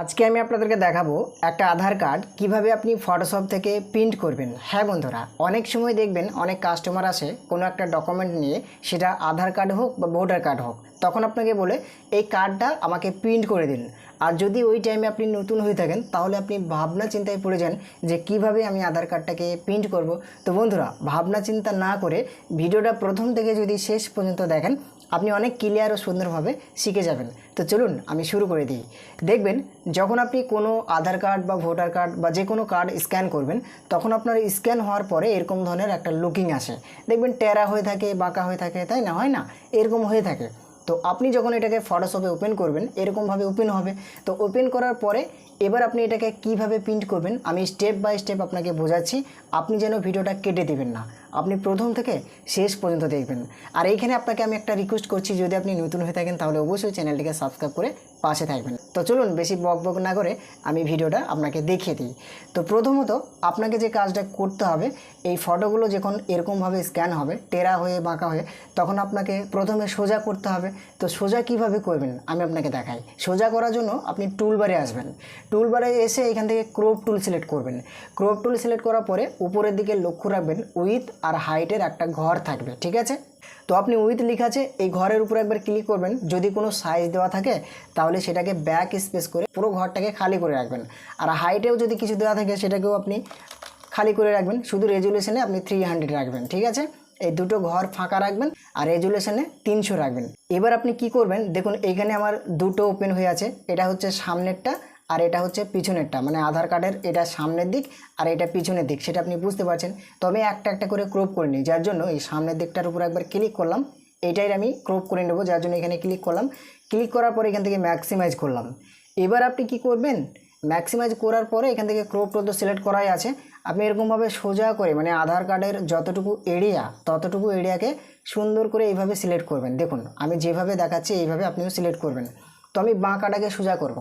আজকে আমি আপনাদেরকে দেখাবো একটা আধার কার্ড কীভাবে আপনি ফটোশপ থেকে প্রিন্ট করবেন। হ্যাঁ বন্ধুরা, অনেক সময় দেখবেন অনেক কাস্টমার আসে কোনো একটা ডকুমেন্ট নিয়ে, সেটা আধার কার্ড হোক বা ভোটার কার্ড হোক, তখন আপনাকে বলে, এই কার্ডটা আমাকে প্রিন্ট করে দিন। আর যদি ওই টাইমে আপনি নতুন হয়ে থাকেন, তাহলে আপনি ভাবনা চিন্তায় পড়ে যান যে কীভাবে আমি আধার কার্ডটাকে প্রিন্ট করব। তো বন্ধুরা, ভাবনা চিন্তা না করে ভিডিওটা প্রথম থেকে যদি শেষ পর্যন্ত দেখেন আপনি অনেক ক্লিয়ার ও সুন্দরভাবে শিখে যাবেন। তো চলুন আমি শুরু করে দিই। দেখবেন, যখন আপনি কোনো আধার কার্ড বা ভোটার কার্ড বা যে কোনো কার্ড স্ক্যান করবেন, তখন আপনার স্ক্যান হওয়ার পরে এরকম ধরনের একটা লুকিং আসে। দেখবেন, টেরা হয়ে থাকে, বাঁকা হয়ে থাকে, তাই না? হয় না? এরকম হয়ে থাকে। তো আপনি যখন এটাকে ফটোশপে ওপেন করবেন, এরকমভাবে ওপেন হবে। তো ওপেন করার পরে এবার আপনি এটাকে কীভাবে প্রিন্ট করবেন, আমি স্টেপ বাই স্টেপ আপনাকে বোঝাচ্ছি। আপনি যেন ভিডিওটা কেটে দেবেন না। আপনি প্রথম থেকে শেষ পর্যন্ত দেখবেন। আর এইখানে আপনাকে আমি একটা রিকোয়েস্ট করছি, যদি আপনি নতুন হয়ে থাকেন, তাহলে অবশ্যই চ্যানেলটিকে সাবস্ক্রাইব করে পাশে থাকবেন। তো চলুন বেশি বক বক না করে আমি ভিডিওটা আপনাকে দেখিয়ে দিই। তো প্রথমত আপনাকে যে কাজটা করতে হবে, এই ফটোগুলো যখন এরকমভাবে স্ক্যান হবে, টেরা হয়ে বাঁকা হয়ে, তখন আপনাকে প্রথমে সোজা করতে হবে। তো সোজা কীভাবে করবেন আমি আপনাকে দেখাই। সোজা করার জন্য আপনি টুলবারে আসবেন। টুলবারে এসে এখান থেকে ক্রোপ টুল সিলেক্ট করবেন। ক্রোপ টুল সিলেক্ট করার পরে উপরের দিকে লক্ষ্য রাখবেন, উইথ আর হাইটের একটা ঘর থাকবে, ঠিক আছে? তো আপনি উইথ লেখা আছে, এই ঘরের উপরে একবার ক্লিক করবেন, যদি কোনো সাইজ দেওয়া থাকে, তাহলে সেটাকে ব্যাক স্পেস করে পুরো ঘরটাকে খালি করে রাখবেন। আর হাইটেও যদি কিছু দেওয়া থাকে, সেটাকেও আপনি খালি করে রাখবেন। শুধু রেজুলেশনে আপনি থ্রি হান্ড্রেড রাখবেন, ঠিক আছে? এই দুটো ঘর ফাঁকা রাখবেন, আর রেজুলেশনে তিনশো রাখবেন। এবার আপনি কি করবেন? দেখুন এইখানে আমার দুটো ওপেন হয়ে আছে। এটা হচ্ছে সামনেরটা আর এটা হচ্ছে পিছনেরটা মানে আধার কার্ডের এটা সামনের দিক আর এটা পিছনের দিক, সেটা আপনি বুঝতে পারছেন। তবে একটা একটা করে ক্রপ করে নিই, যার জন্য এই সামনের দিকটার উপর একবার ক্লিক করলাম, এটাই আমি ক্রপ করে নেব, যার জন্য এখানে ক্লিক করলাম। ক্লিক করার পরে এখান থেকে ম্যাক্সিমাইজ করলাম। এবার আপনি কি করবেন? ম্যাক্সিমাইজ করার পরে এখান থেকে ক্রপ তো সিলেক্ট করাই আছে। আপনি এরকমভাবে সোজা করে মানে আধার কার্ডের যতটুকু এরিয়া ততটুকু এরিয়াকে সুন্দর করে এইভাবে সিলেক্ট করবেন। দেখুন, আমি যেভাবে দেখাচ্ছি, এইভাবে আপনিও সিলেক্ট করবেন। তো আমি বাঁকাটাকে সোজা করব।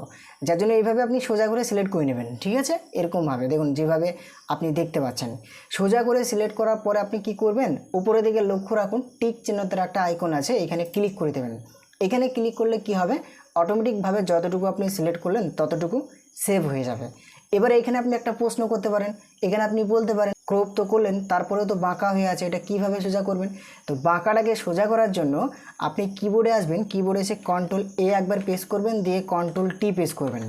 যার জন্য এইভাবে আপনি সোজা করে সিলেক্ট করে নেবেন, ঠিক আছে? এরকমভাবে দেখুন যেভাবে আপনি দেখতে পাচ্ছেন। সোজা করে সিলেক্ট করার পরে আপনি কি করবেন? উপরের দিকে লক্ষ্য রাখুন, টিক চিহ্নতের একটা আইকন আছে, এখানে ক্লিক করে দেবেন। এখানে ক্লিক করলে কি হবে? অটোমেটিকভাবে যতটুকু আপনি সিলেক্ট করলেন, ততটুকু সেভ হয়ে যাবে। এবারে এখানে আপনি একটা প্রশ্ন করতে পারেন। এখানে আপনি বলতে পারেন, ক্রোপ তো করলেন, তারপরেও তো বাঁকা হয়ে আছে, এটা কীভাবে সোজা করবেন? তো বাঁকাটাকে সোজা করার জন্য আপনি কিবোর্ডে আসবেন কিবোর্ডে এসে কন্ট্রোল এ একবার প্রেস করবেন, দিয়ে কন্ট্রোল টি প্রেস করবেন।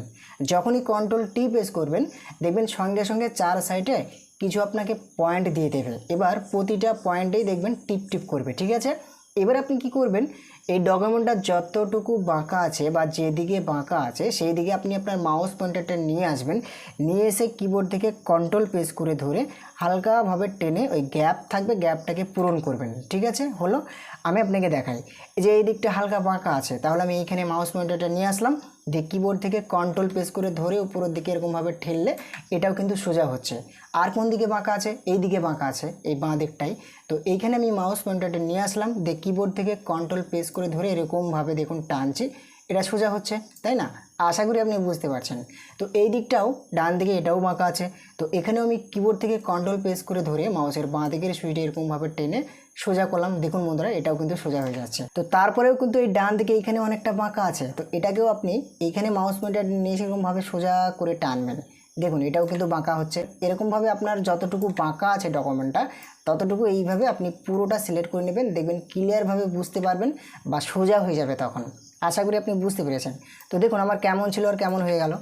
যখনই কন্ট্রোল টি প্রেস করবেন, দেখবেন সঙ্গে সঙ্গে চার সাইডে কিছু আপনাকে পয়েন্ট দিয়ে দেবে। এবার প্রতিটা পয়েন্টেই দেখবেন টিপ টিপ করবে, ঠিক আছে? এবার আপনি কি করবেন? এই ডকুমেন্টটা যতটুকু বাঁকা আছে বা যেদিকে বাঁকা আছে সেই দিকে আপনি আপনার মাউস পয়েন্টারটা নিয়ে আসবেন। নিয়ে এসে কিবোর্ড থেকে কন্ট্রোল প্রেস করে ধরে হালকাভাবে টেনে ওই গ্যাপ থাকবে গ্যাপটাকে পূরণ করবেন। ঠিক আছে? হলো? আমি আপনাকে দেখাই। যে এই দিকটা হালকা বাঁকা আছে, তাহলে আমি এইখানে মাউস পয়েন্টারটা নিয়ে আসলাম। দিয়ে কিবোর্ড থেকে কন্ট্রোল প্রেস করে ধরে উপরের দিকে এরকমভাবে ঠেললে এটাও কিন্তু সোজা হচ্ছে। আর কোন দিকে বাঁকা আছে? এই দিকে বাঁকা আছে, এই বাঁ দিকটাই। তো এইখানে আমি মাউস পয়েন্টারটা নিয়ে আসলাম। দিয়ে কিবোর্ড থেকে কন্ট্রোল প্রেস করে ধরে এরকমভাবে দেখুন টানছি। এটা সোজা হচ্ছে, তাই না? আশা করি আপনি বুঝতে পারছেন। তো এই দিকটাও ডান দিকে এটাও বাঁকা আছে। তো এখানেও আমি কিবোর্ড থেকে কন্ট্রোল প্রেস করে ধরে মাউসের বাঁ দিকের সুইটে এরকমভাবে টেনে সোজা করলাম। দেখুন বন্ধুরা, এটাও কিন্তু সোজা হয়ে যাচ্ছে। তো তারপরেও কিন্তু এই ডান দিকে এইখানে অনেকটা বাঁকা আছে। তো এটাকেও আপনি এইখানে মাউস পয়েন্টার নিয়ে সেরকমভাবে সোজা করে টানবেন। দেখুন, এটাও কিন্তু বাঁকা হচ্ছে। এরকমভাবে আপনার যতটুকু বাঁকা আছে ডকুমেন্টটা ততটুকু এইভাবে আপনি পুরোটা সিলেক্ট করে নেবেন। দেখবেন ক্লিয়ারভাবে বুঝতে পারবেন বা সোজা হয়ে যাবে তখন। আশা করি আপনি বুঝতে পেরেছেন। তো দেখুন, আমার কেমন ছিল আর কেমন হয়ে গেল।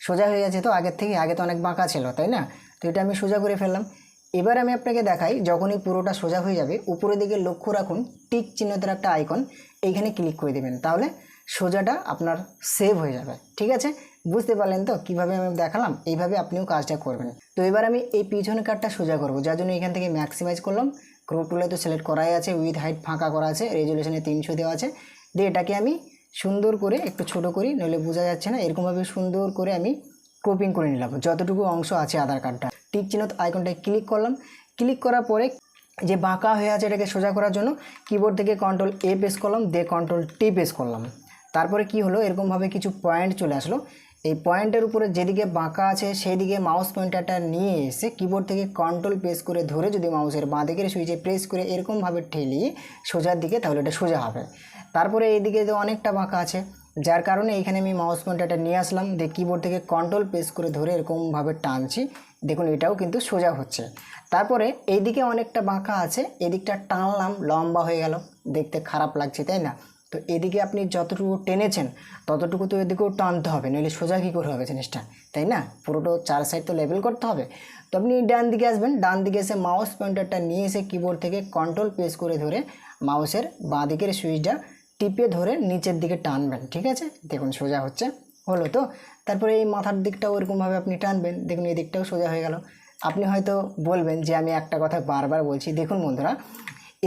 সোজা হয়ে গেছে তো, আগের থেকে, আগে তো অনেক বাঁকা ছিল, তাই না? তো এটা আমি সোজা করে ফেললাম। এবার আমি আপনাকে দেখাই, যখনই পুরোটা সোজা হয়ে যাবে, উপরের দিকে লক্ষ্য রাখুন, টিক চিহ্নতের একটা আইকন, এইখানে ক্লিক করে দেবেন। তাহলে সোজাটা আপনার সেভ হয়ে যাবে, ঠিক আছে? বুঝতে পারলেন তো? কীভাবে আমি দেখালাম? এইভাবে আপনিও কাজটা করবেন। তো এবার আমি এই পিছনের কার্ডটা সোজা করব, যার জন্য এখান থেকে ম্যাক্সিমাইজ করলাম। ক্রপ টুলে তো সিলেক্ট করাই আছে উইথ হাইট ফাঁকা করা আছে রেজুলেশনে তিনশো দেওয়া আছে। দিয়ে এটাকে আমি সুন্দর করে, একটু ছোট করি, নইলে বোঝা যাচ্ছে না। এরকমভাবে সুন্দর করে আমি ক্রপিং করে নিলাম। যতটুকু অংশ আছে আধার কার্ডটা। টিক চিহ্ন আইকনটায় ক্লিক করলাম। ক্লিক করার পরে যে বাঁকা হয়ে আছে এটাকে সোজা করার জন্য কিবোর্ড থেকে কন্ট্রোল এ প্রেস করলাম দে কন্ট্রোল টি প্রেস করলাম। তারপরে কি হলো? এরকমভাবে কিছু পয়েন্ট চলে আসলো। এই পয়েন্টের উপরে যেদিকে বাঁকা আছে সেই দিকে মাউস পয়েন্টারটা নিয়ে এসে কিবোর্ড থেকে কন্ট্রোল প্রেস করে ধরে যদি মাউসের বাঁ দিকের সুইচে প্রেস করে এরকমভাবে ঠেলিয়ে সোজার দিকে তাহলে এটা সোজা হবে। তারপরে এইদিকে তো অনেকটা বাঁকা আছে। যার কারণে এখানে আমি মাউস পয়েন্টারটা নিয়ে আসলাম। দিয়ে কিবোর্ড থেকে কন্ট্রোল প্রেস করে ধরে এরকমভাবে টানছি। দেখুন, এটাও কিন্তু সোজা হচ্ছে। তারপরে এইদিকে অনেকটা বাঁকা আছে। এদিকটা টানলাম, লম্বা হয়ে গেল। দেখতে খারাপ লাগছে, তাই না? তো এদিকে আপনি যতটুকু টেনেছেন, ততটুকু তো এদিকেও টানতে হবে, নইলে সোজা কী করে হবে জিনিসটা? তাই না? পুরোটো চার সাইড তো লেভেল করতে হবে। তো আপনি ডান দিকে আসবেন, ডান দিকে এসে মাউস পয়েন্টারটা নিয়ে এসে কিবোর্ড থেকে কন্ট্রোল প্রেস করে ধরে মাউসের বাঁ দিকের সুইচটা টিপে ধরে নিচের দিকে টানবেন, ঠিক আছে? দেখুন সোজা হচ্ছে, হলো তো? তারপরে এই মাথার দিকটাও এরকমভাবে আপনি টানবেন, দেখুন এই দিকটাও সোজা হয়ে গেল। আপনি হয়তো বলবেন যে আমি একটা কথা বারবার বলছি, দেখুন বন্ধুরা,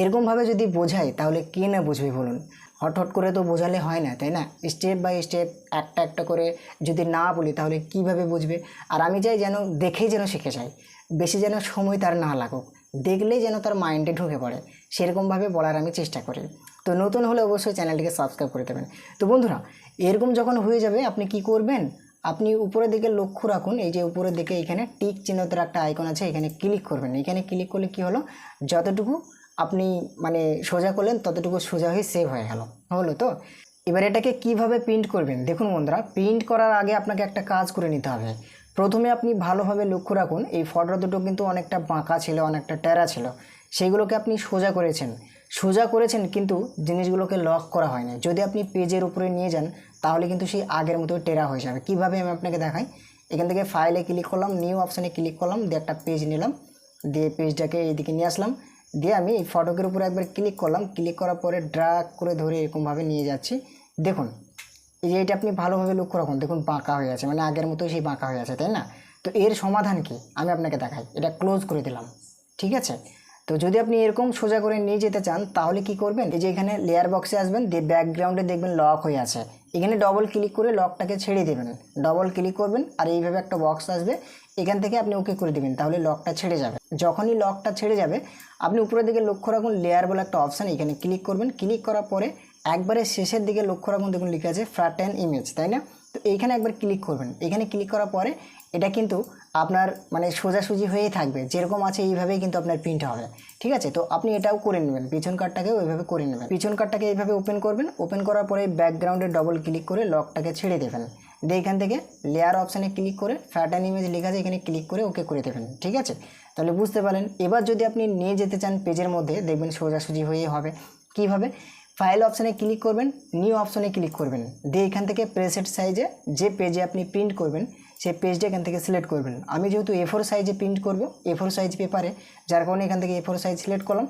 এরকমভাবে যদি বোঝাই তাহলে কে না বুঝবে বলুন? হট হট করে তো বোঝালে হয় না, তাই না? স্টেপ বাই স্টেপ একটা একটা করে যদি না বলি তাহলে কীভাবে বুঝবে? আর আমি চাই যেন দেখেই যেন শিখে যায় বেশি যেন সময় তার না লাগুক। দেখলেই যেন তার মাইন্ডে ঢুকে পড়ে। সেরকমভাবে বলার আমি চেষ্টা করি। তো নতুন হলে অবশ্যই চ্যানেলটিকে সাবস্ক্রাইব করে দেবেন। তো বন্ধুরা, এরকম যখন হয়ে যাবে, আপনি কি করবেন? আপনি উপরের দিকে লক্ষ্য রাখুন। এই যে উপরের দিকে এখানে টিক চিহ্নতের একটা আইকন আছে, এখানে ক্লিক করবেন। এখানে ক্লিক করলে কি হলো? যতটুকু আপনি মানে সোজা করলেন, ততটুকু সোজা হয়ে সেভ হয়ে গেল। হলো তো? এবার এটাকে কীভাবে প্রিন্ট করবেন? দেখুন বন্ধুরা প্রিন্ট করার আগে আপনাকে একটা কাজ করে নিতে হবে। প্রথমে আপনি ভালোভাবে লক্ষ্য রাখুন, এই ফটো দুটো কিন্তু অনেকটা বাঁকা ছিল, অনেকটা টেরা ছিল। সেইগুলোকে আপনি সোজা করেছেন। সোজা করেছেন কিন্তু জিনিসগুলোকে লক করা হয়নি। যদি আপনি পেজের উপরে নিয়ে যান, তাহলে কিন্তু সেই আগের মতো টেরা হয়ে যাবে। কীভাবে আমি আপনাকে দেখাই? এখান থেকে ফাইলে ক্লিক করলাম নিউ অপশানে ক্লিক করলাম, দিয়ে একটা পেজ নিলাম, দিয়ে পেজটাকে এইদিকে নিয়ে আসলাম। দিয়ে আমি এই ফটোকের উপরে একবার ক্লিক করলাম। ক্লিক করার পরে ড্রাগ করে ধরে এরকমভাবে নিয়ে যাচ্ছি। দেখুন, এই যে এটা আপনি ভালোভাবে লক্ষ্য রাখুন। দেখুন, বাঁকা হয়ে আছে। মানে আগের মতোই সেই বাঁকা হয়ে আছে, তাই না? তো এর সমাধান কি? আমি আপনাকে দেখাই। এটা ক্লোজ করে দিলাম। ঠিক আছে? তো যদি আপনি এরকম সোজা করে নিয়ে যেতে চান, তাহলে কি করবেন? এই যে এখানে লেয়ার বক্সে আসবেন, দিয়ে ব্যাকগ্রাউন্ডে দেখবেন লক হয়ে আছে। এখানে ডবল ক্লিক করে লকটাকে ছেড়ে দেবেন। ডবল ক্লিক করবেন আর এইভাবে একটা বক্স আসবে। এখান থেকে আপনি ওকে করে দেবেন, তাহলে লকটা ছেড়ে যাবে। যখনই লকটা ছেড়ে যাবে, আপনি উপরের দিকে লক্ষ্য রাখুন লেয়ার বলে একটা অপশান এখানে ক্লিক করবেন। ক্লিক করার পরে একবারে শেষের দিকে লক্ষ্য রাখুন, দেখুন লিখে আছে ফ্রাট অ্যান্ড ইমেজ তাই না? তো এইখানে একবার ক্লিক করবেন। এখানে ক্লিক করার পরে এটা কিন্তু আপনার মানে সোজাসুজি হয়েই থাকবে। যেরকম আছে এইভাবেই কিন্তু আপনার প্রিন্ট হবে। ঠিক আছে? তো আপনি এটাও করে নেবেন। পিছন কার্ডটাকেও এইভাবে করে নেবেন। পিছন কার্ডটাকে এইভাবে ওপেন করবেন। ওপেন করার পরে ব্যাকগ্রাউন্ডে ডবল ক্লিক করে লকটাকে ছেড়ে দেবেন। দিয়ে এখান থেকে লেয়ার অপশানে ক্লিক করে ফ্যাটান ইমেজ লেখা আছে, এখানে ক্লিক করে ওকে করে দেবেন। ঠিক আছে? তাহলে বুঝতে পারলেন? এবার যদি আপনি নিয়ে যেতে চান পেজের মধ্যে, দেখবেন সোজাসুজি হয়ে হবে। কীভাবে? ফাইল অপশানে ক্লিক করবেন নিউ অপশানে ক্লিক করবেন। দিয়ে এখান থেকে প্রেসেট সাইজে যে পেজে আপনি প্রিন্ট করবেন সেই পেজটা এখান থেকে সিলেক্ট করবেন। আমি যেহেতু এ ফোর সাইজে প্রিন্ট করব এ ফোর সাইজ পেপারে যার কারণে এখান থেকে এ ফোর সাইজ সিলেক্ট করলাম,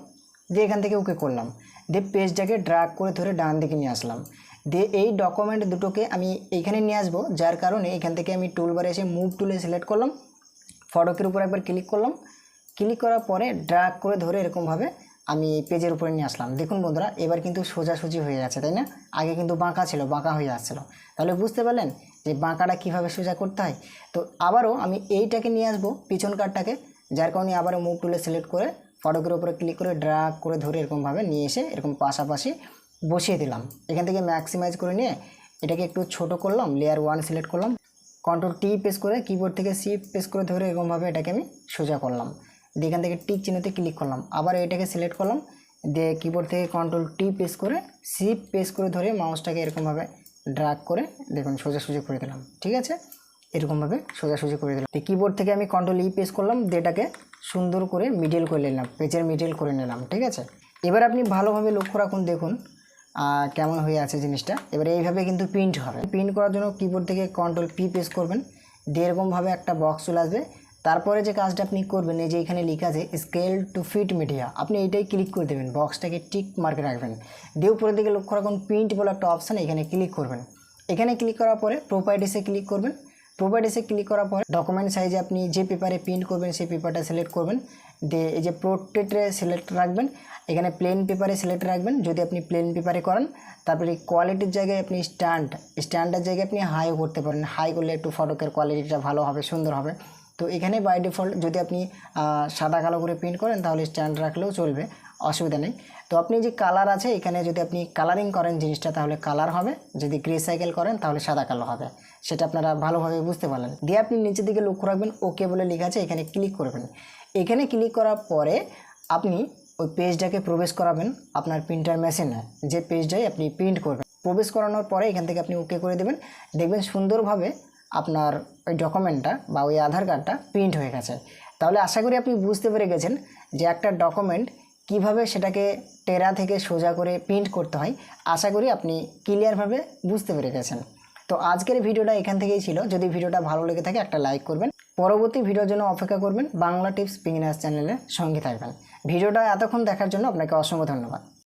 দিয়ে এখান থেকে ওকে করলাম। দিয়ে পেজটাকে ড্রাগ করে ধরে ডান দিকে নিয়ে আসলাম। দিয়ে এই ডকুমেন্ট দুটোকে আমি এইখানে নিয়ে আসব, যার কারণে এখান থেকে আমি টুলবারে এসে মুভ টুলে সিলেক্ট করলাম। ফটোকের উপর একবার ক্লিক করলাম। ক্লিক করার পরে ড্রাগ করে ধরে এরকমভাবে আমি পেজের উপরে নিয়ে আসলাম। দেখুন বন্ধুরা, এবার কিন্তু সোজাসুজি হয়ে যাচ্ছে তাই না? আগে কিন্তু বাঁকা ছিল, বাঁকা হয়ে আসছিল। তাহলে বুঝতে পারলেন? যে বাঁকাটা কীভাবে সোজা করতে হয়। তো আবারও আমি এইটাকে নিয়ে আসব পিছন কার্ডটাকে যার কারণে আবারও মুখ টুলে সিলেক্ট করে ফটোকের উপরে ক্লিক করে ড্রাগ করে ধরে এরকমভাবে নিয়ে এসে এরকম পাশাপাশি বসিয়ে দিলাম। এখান থেকে ম্যাক্সিমাইজ করে নিয়ে এটাকে একটু ছোট করলাম লেয়ার ওয়ান সিলেক্ট করলাম। কন্ট্রোল টি প্রেস করে কিবোর্ড থেকে সি প্রেস করে ধরে এরকমভাবে এটাকে আমি সোজা করলাম। দিয়ে এখান থেকে টিক চিহ্নতে ক্লিক করলাম। আবার এটাকে সিলেক্ট করলাম। দিয়ে কিবোর্ড থেকে কন্ট্রোল টি প্রেস করে সি প্রেস করে ধরে মাউসটাকে এরকমভাবে ড্রাগ করে দেখুন সোজাসুজি করে দিলাম, ঠিক আছে? এরকমভাবে সোজাসুজি করে দিলাম। কিবোর্ড থেকে আমি কন্ট্রোল ই প্রেস করলাম এটাকে সুন্দর করে মিডিল করে নিলাম, পেজের মিডিল করে নিলাম, ঠিক আছে? এবার আপনি ভালোভাবে লক্ষ্য রাখুন, দেখুন কেমন হয়ে আছে জিনিসটা। এবারে এইভাবে কিন্তু প্রিন্ট হবে। প্রিন্ট করার জন্য কিবোর্ড থেকে কন্ট্রোল পি প্রেস করবেন, দিয়ে এরকমভাবে একটা বক্স চলে আসবে। তারপরে যে কাজটা আপনি করবেন, এই যে এখানে লেখা আছে স্কেল টু ফিট মিডিয়া আপনি এইটাই ক্লিক করে দেবেন বক্সটাকে টিক মার্কে রাখবেন। দিয়ে উপরের দিকে লক্ষ্য রাখুন প্রিন্ট বলে একটা অপশান এখানে ক্লিক করবেন। এখানে ক্লিক করার পরে প্রোপাইটিসে ক্লিক করবেন। প্রোপাইটিসে ক্লিক করার পরে ডকুমেন্ট সাইজে আপনি যে পেপারে প্রিন্ট করবেন, সেই পেপারটা সিলেক্ট করবেন। দিয়ে এই যে প্রোটেটে সিলেক্ট রাখবেন। এখানে প্লেন পেপারে সিলেক্ট রাখবেন। যদি আপনি প্লেন পেপারে করেন, তারপরে কোয়ালিটির জায়গায় আপনি স্ট্যান্ড স্ট্যান্ডের জায়গায় আপনি হাইও করতে পারেন। হাই করলে একটু ফটোকের কোয়ালিটিটা ভালো হবে, সুন্দর হবে। তো এখানে বাই ডিফল্ট যদি আপনি সাদা কালো করে প্রিন্ট করেন, তাহলে স্ট্যান্ড রাখলেও চলবে, অসুবিধা নেই। তো আপনি যে কালার আছে, এখানে যদি আপনি কালারিং করেন জিনিসটা, তাহলে কালার হবে। যদি গ্রে সাইকেল করেন, তাহলে সাদা কালো হবে। সেটা আপনারা ভালোভাবে বুঝতে পারলেন। দিয়ে আপনি নিচের দিকে লক্ষ্য রাখবেন ওকে বলে লেখা আছে, এখানে ক্লিক করবেন। এখানে ক্লিক করার পরে আপনি ওই পেজটাকে প্রবেশ করাবেন, আপনার প্রিন্টার মেশিনে যে পেজটাই আপনি প্রিন্ট করবেন। প্রবেশ করানোর পরে এখান থেকে আপনি ওকে করে দেবেন। দেখবেন সুন্দরভাবে আপনার ওই ডকুমেন্টটা বা ওই আধার কার্ডটা প্রিন্ট হয়ে গেছে। তাহলে আশা করি আপনি বুঝতে পেরে গেছেন যে একটা ডকুমেন্ট কীভাবে সেটাকে টেরা থেকে সোজা করে প্রিন্ট করতে হয়। আশা করি আপনি ক্লিয়ারভাবে বুঝতে পেরে গেছেন। তো আজকের ভিডিওটা এখান থেকেই ছিল। যদি ভিডিওটা ভালো লেগে থাকে একটা লাইক করবেন। পরবর্তী ভিডিওর জন্য অপেক্ষা করবেন বাংলা টিপস বিগিনার্স চ্যানেলের সঙ্গে থাকবেন। ভিডিওটা এতক্ষণ দেখার জন্য আপনাকে অসংখ্য ধন্যবাদ।